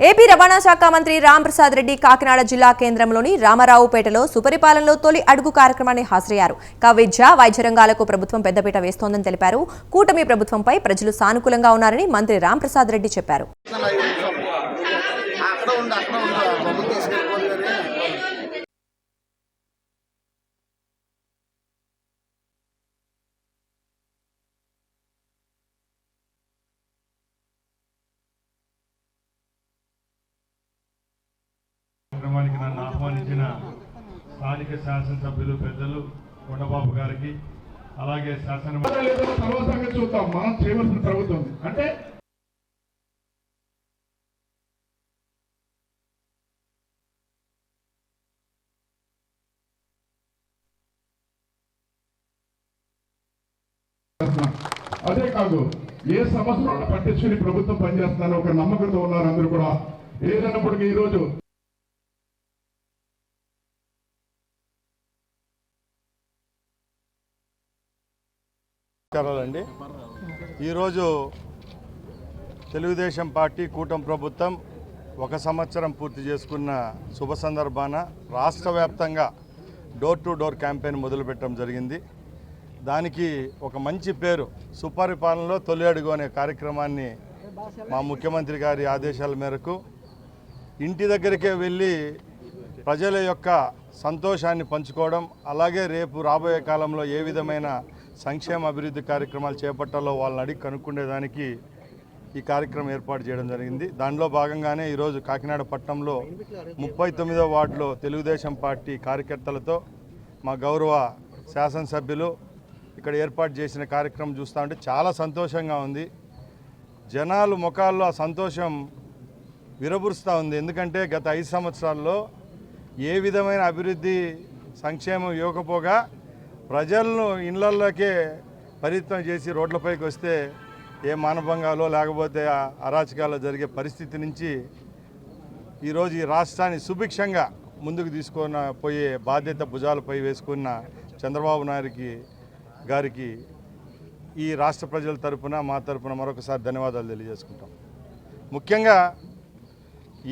AP రవాణా శాఖ మంత్రి రాంప్రసాద్ రెడ్డి కాకినాడ జిల్లా కేంద్రంలోని రామారావుపేటలో సుపరిపాలనలో తొలి అడుగు కార్యక్రమాన్ని హాజరయ్యారు. ఇక విద్య వైద్య రంగాలకు ప్రభుత్వం పెద్దపీట వేస్తోందని తెలిపారు. కూటమి ప్రభుత్వంపై ప్రజలు సానుకూలంగా ఉన్నారని మంత్రి రాంప్రసాద్ రెడ్డి చెప్పారు. కార్యక్రమానికి నన్ను ఆహ్వానించిన స్థానిక శాసనసభ్యులు పెద్దలు కొండబాబు గారికి అలాగే శాసన లేదో చూద్దాం. మనం చేయవలసిన ప్రభుత్వం అంటే అదే కాదు ఏ సమస్యలు పట్టించుకుని ప్రభుత్వం పనిచేస్తుందని ఒక నమ్మకంతో ఉన్నారు అందరూ కూడా. ఏదన్నప్పటికీ ఈరోజు నమస్కారాలండి. ఈరోజు తెలుగుదేశం పార్టీ కూటమి ప్రభుత్వం ఒక సంవత్సరం పూర్తి చేసుకున్న శుభ సందర్భాన రాష్ట్ర వ్యాప్తంగా డోర్ టు డోర్ క్యాంపెయిన్ మొదలుపెట్టడం జరిగింది. దానికి ఒక మంచి పేరు సుపరిపాలనలో తొలి అడుగు అనే కార్యక్రమాన్ని మా ముఖ్యమంత్రి గారి ఆదేశాల మేరకు ఇంటి దగ్గరికే వెళ్ళి ప్రజల యొక్క సంతోషాన్ని పంచుకోవడం అలాగే రేపు రాబోయే కాలంలో ఏ విధమైన సంక్షేమ అభివృద్ధి కార్యక్రమాలు చేపట్టాలో వాళ్ళని అడిగి కనుక్కునేదానికి ఈ కార్యక్రమం ఏర్పాటు చేయడం జరిగింది. దానిలో భాగంగానే ఈరోజు కాకినాడ పట్టణంలో ముప్పై తొమ్మిదో వార్డులో తెలుగుదేశం పార్టీ కార్యకర్తలతో మా గౌరవ శాసనసభ్యులు ఇక్కడ ఏర్పాటు చేసిన కార్యక్రమం చూస్తూ ఉంటే చాలా సంతోషంగా ఉంది. జనాలు ముఖాల్లో ఆ సంతోషం విరబురుస్తూ ఉంది. ఎందుకంటే గత ఐదు సంవత్సరాల్లో ఏ విధమైన అభివృద్ధి సంక్షేమం ఇవ్వకపోగా ప్రజలను ఇళ్ళలోకే పరిమితం చేసి రోడ్లపైకి వస్తే ఏ మానభంగాలో లేకపోతే ఆ అరాచకాలు జరిగే పరిస్థితి నుంచి ఈరోజు ఈ రాష్ట్రాన్ని సుభిక్షంగా ముందుకు తీసుకొని పోయే బాధ్యత భుజాలపై వేసుకున్న చంద్రబాబు నాయుడికి గారికి ఈ రాష్ట్ర ప్రజల తరపున మా తరపున మరొకసారి ధన్యవాదాలు తెలియజేసుకుంటాం. ముఖ్యంగా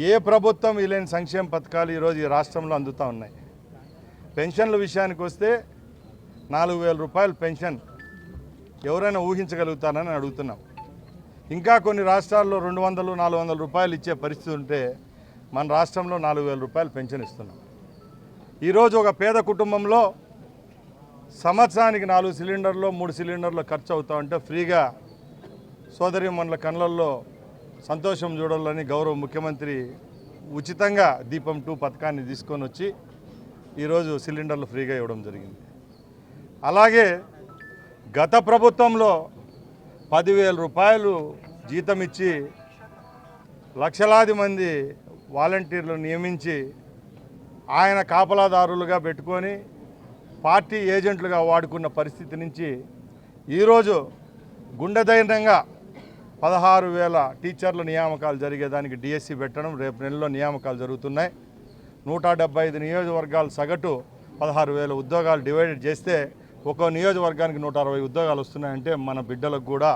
ఏ ప్రభుత్వం వీలైన సంక్షేమ పథకాలు ఈరోజు ఈ రాష్ట్రంలో అందుతూ ఉన్నాయి? పెన్షన్ల విషయానికి వస్తే నాలుగు వేల రూపాయలు పెన్షన్ ఎవరైనా ఊహించగలుగుతారని అడుగుతున్నాం. ఇంకా కొన్ని రాష్ట్రాల్లో రెండు వందలు నాలుగు వందల రూపాయలు ఇచ్చే పరిస్థితి ఉంటే మన రాష్ట్రంలో నాలుగు వేల రూపాయలు పెన్షన్ ఇస్తున్నాం. ఈరోజు ఒక పేద కుటుంబంలో సంవత్సరానికి నాలుగు సిలిండర్లు మూడు సిలిండర్లు ఖర్చు అవుతా ఉంటే ఫ్రీగా సోదరి మనల కళ్ళల్లో సంతోషం చూడాలని గౌరవ ముఖ్యమంత్రి ఉచితంగా దీపం టూ పథకాన్ని తీసుకొని వచ్చి ఈరోజు సిలిండర్లు ఫ్రీగా ఇవ్వడం జరిగింది. అలాగే గత ప్రభుత్వంలో పదివేల రూపాయలు జీతం ఇచ్చి లక్షలాది మంది వాలంటీర్లు నియమించి ఆయన కాపలాదారులుగా పెట్టుకొని పార్టీ ఏజెంట్లుగా వాడుకున్న పరిస్థితి నుంచి ఈరోజు గుండెధైర్యంగా పదహారు వేల టీచర్ల నియామకాలు జరిగేదానికి డిఎస్సి పెట్టడం రేపు నెలలో నియామకాలు జరుగుతున్నాయి. నూట డెబ్బై ఐదు నియోజకవర్గాలు సగటు పదహారు వేల ఉద్యోగాలు డివైడెడ్ చేస్తే ఒక్కో నియోజకవర్గానికి నూట అరవై ఉద్యోగాలు వస్తున్నాయంటే మన బిడ్డలకు కూడా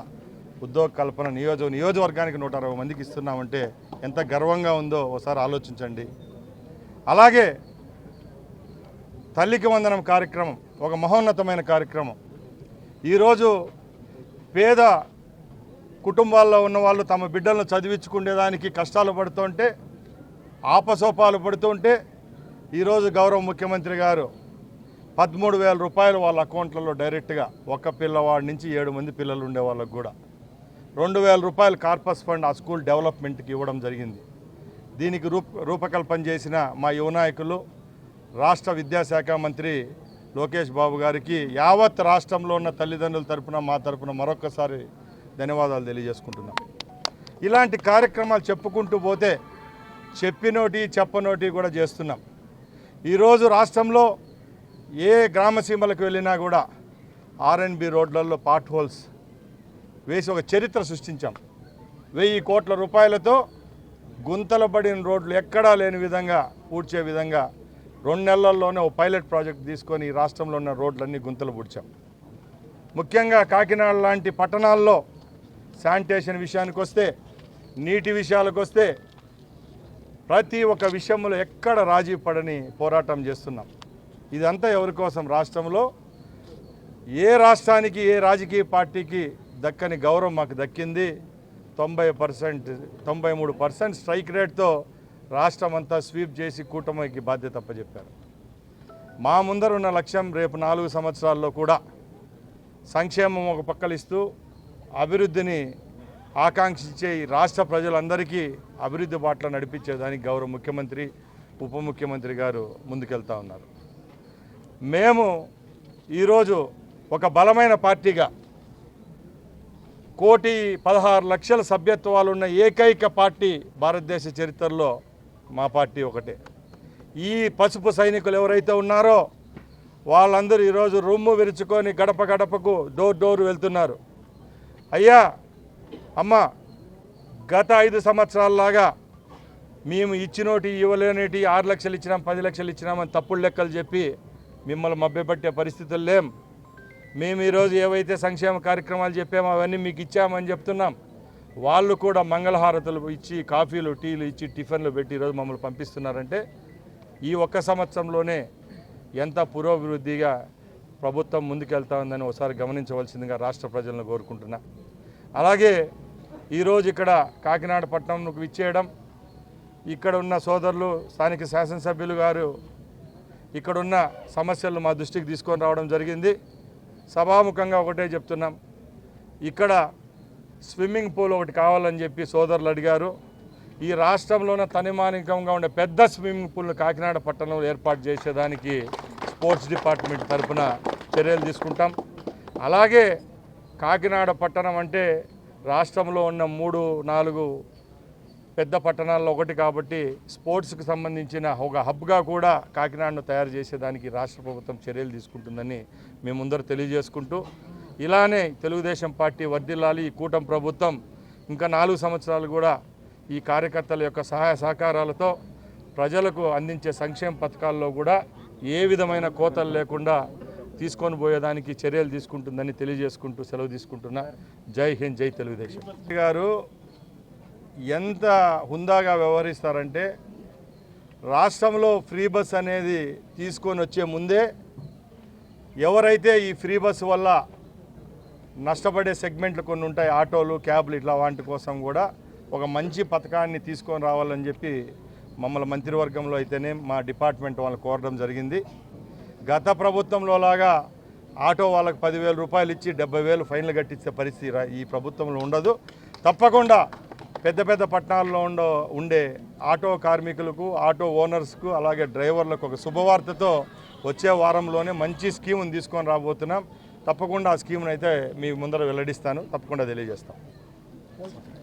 ఉద్యోగ కల్పన నియోజక నియోజకవర్గానికి నూట అరవై మందికి ఇస్తున్నామంటే ఎంత గర్వంగా ఉందో ఒకసారి ఆలోచించండి. అలాగే తల్లికి వందనం కార్యక్రమం ఒక మహోన్నతమైన కార్యక్రమం. ఈరోజు పేద కుటుంబాల్లో ఉన్న వాళ్ళు తమ బిడ్డలను చదివించుకునేదానికి కష్టాలు పడుతుంటే ఆపసోపాలు పడుతుంటే ఈరోజు గౌరవ ముఖ్యమంత్రి గారు పదమూడు వేల రూపాయలు వాళ్ళ అకౌంట్లలో డైరెక్ట్గా ఒక్క పిల్లవాడి నుంచి ఏడు మంది పిల్లలు ఉండే వాళ్ళకు కూడా. రెండు వేల రూపాయలు కార్పస్ ఫండ్ ఆ స్కూల్ డెవలప్మెంట్కి ఇవ్వడం జరిగింది. దీనికి రూప రూపకల్పన చేసిన మా యువ నాయకులు రాష్ట్ర విద్యాశాఖ మంత్రి లోకేష్ బాబు గారికి యావత్ రాష్ట్రంలో ఉన్న తల్లిదండ్రుల తరపున మా తరపున మరొకసారి ధన్యవాదాలు తెలియజేసుకుంటున్నాం. ఇలాంటి కార్యక్రమాలు చెప్పుకుంటూ పోతే చెప్పినోటి చెప్పనోటి కూడా చేస్తున్నాం. ఈరోజు రాష్ట్రంలో ఏ గ్రామసీమలకు వెళ్ళినా కూడా ఆర్ఎన్బి రోడ్లలో పార్ట్ హోల్స్ వేసి ఒక చరిత్ర సృష్టించాం. వెయ్యి కోట్ల రూపాయలతో గుంతలు పడిన రోడ్లు ఎక్కడా లేని విధంగా పూడ్చే విధంగా రెండు నెలల్లోనే ఒక పైలట్ ప్రాజెక్ట్ తీసుకొని ఈ రాష్ట్రంలో ఉన్న రోడ్లన్నీ గుంతలు పూడ్చాం. ముఖ్యంగా కాకినాడ లాంటి పట్టణాల్లో శానిటేషన్ విషయానికి వస్తే నీటి విషయాలకు వస్తే ప్రతి ఒక్క విషయంలో ఎక్కడ రాజీ పడని పోరాటం చేస్తున్నాం. ఇదంతా ఎవరి కోసం? రాష్ట్రంలో ఏ రాష్ట్రానికి ఏ రాజకీయ పార్టీకి దక్కని గౌరవం మాకు దక్కింది? తొంభై పర్సెంట్ తొంభై మూడు పర్సెంట్ స్ట్రైక్ రేట్తో రాష్ట్రం అంతా స్వీప్ చేసి కూటమికి బాధ్యత అప్పచెప్పారు మా ముందర ఉన్న లక్ష్యం రేపు నాలుగు సంవత్సరాల్లో కూడా సంక్షేమం ఒక పక్కలిస్తూ అభివృద్ధిని ఆకాంక్షించే ఈ రాష్ట్ర ప్రజలందరికీ అభివృద్ధి బాటలో నడిపించేదానికి గౌరవ ముఖ్యమంత్రి ఉప ముఖ్యమంత్రి గారు ముందుకెళ్తా ఉన్నారు. మేము ఈరోజు ఒక బలమైన పార్టీగా కోటి పదహారు లక్షల సభ్యత్వాలు ఉన్న ఏకైక పార్టీ భారతదేశ చరిత్రలో మా పార్టీ ఒకటే. ఈ పసుపు సైనికులు ఎవరైతే ఉన్నారో వాళ్ళందరూ ఈరోజు రొమ్ము విరుచుకొని గడప గడపకు డోర్ డోర్ వెళ్తున్నారు. అయ్యా అమ్మ గత ఐదు సంవత్సరాల్లాగా మేము ఇచ్చినోటి ఇవ్వలేనిటి ఆరు లక్షలు ఇచ్చినాం పది లక్షలు ఇచ్చినామని తప్పుడు లెక్కలు చెప్పి మిమ్మల్ని మభ్యపెట్టే పరిస్థితులు లేం. మేము ఈరోజు ఏవైతే సంక్షేమ కార్యక్రమాలు చెప్పామో అవన్నీ మీకు ఇచ్చామని చెప్తున్నాం. వాళ్ళు కూడా మంగళహారతులు ఇచ్చి కాఫీలు టీలు ఇచ్చి టిఫిన్లు పెట్టి ఈరోజు మమ్మల్ని పంపిస్తున్నారంటే ఈ ఒక్క సంవత్సరంలోనే ఎంత పురోభివృద్ధిగా ప్రభుత్వం ముందుకెళ్తా ఉందని ఒకసారి గమనించవలసిందిగా రాష్ట్ర ప్రజలను కోరుకుంటున్నా. అలాగే ఈరోజు ఇక్కడ కాకినాడ పట్టణంకు విచ్చేయడం ఇక్కడ ఉన్న సోదరులు స్థానిక శాసనసభ్యులు గారు ఇక్కడున్న సమస్యలను మా దృష్టికి తీసుకొని రావడం జరిగింది. సభాముఖంగా ఒకటే చెప్తున్నాం. ఇక్కడ స్విమ్మింగ్ పూల్ ఒకటి కావాలని చెప్పి సోదరులు అడిగారు. ఈ రాష్ట్రంలోనే తనిమానికంగా ఉండే పెద్ద స్విమ్మింగ్ పూల్ను కాకినాడ పట్టణంలో ఏర్పాటు చేసేదానికి స్పోర్ట్స్ డిపార్ట్మెంట్ తరఫున చర్యలు తీసుకుంటాం. అలాగే కాకినాడ పట్టణం అంటే రాష్ట్రంలో ఉన్న మూడు నాలుగు పెద్ద పట్టణాల్లో ఒకటి కాబట్టి స్పోర్ట్స్కి సంబంధించిన ఒక హబ్గా కూడా కాకినాడను తయారు చేసేదానికి రాష్ట్ర ప్రభుత్వం చర్యలు తీసుకుంటుందని మేముందరూ తెలియజేసుకుంటూ ఇలానే తెలుగుదేశం పార్టీ వర్ధిల్లాలి ఈ కూటమి ప్రభుత్వం ఇంకా నాలుగు సంవత్సరాలు కూడా ఈ కార్యకర్తల యొక్క సహాయ సహకారాలతో ప్రజలకు అందించే సంక్షేమ పథకాల్లో కూడా ఏ విధమైన కోతలు లేకుండా తీసుకొని పోయేదానికి చర్యలు తీసుకుంటుందని తెలియజేసుకుంటూ సెలవు తీసుకుంటున్నా. జై హింద్ జై తెలుగుదేశం. గారు ఎంత హుందాగా వ్యవహరిస్తారంటే రాష్ట్రంలో ఫ్రీ బస్ అనేది తీసుకొని వచ్చే ముందే ఎవరైతే ఈ ఫ్రీ బస్ వల్ల నష్టపడే సెగ్మెంట్లు కొన్ని ఉంటాయి ఆటోలు క్యాబ్లు ఇట్లా వాటి కోసం కూడా ఒక మంచి పథకాన్ని తీసుకొని రావాలని చెప్పి మమ్మల్ని మంత్రివర్గంలో అయితేనే మా డిపార్ట్మెంట్ వాళ్ళు కోరడం జరిగింది. గత ప్రభుత్వంలో లాగా ఆటో వాళ్ళకి పదివేల రూపాయలు ఇచ్చి డెబ్బై వేలు ఫైన్లు కట్టించే పరిస్థితి ఈ ప్రభుత్వంలో ఉండదు. తప్పకుండా పెద్ద పెద్ద పట్టణాల్లో ఉండ ఉండే ఆటో కార్మికులకు ఆటో ఓనర్స్కు అలాగే డ్రైవర్లకు ఒక శుభవార్తతో వచ్చే వారంలోనే మంచి స్కీమ్ని తీసుకొని రాబోతున్నాం. తప్పకుండా ఆ స్కీమ్ని అయితే మీ ముందర వెల్లడిస్తాను. తప్పకుండా తెలియజేస్తాం.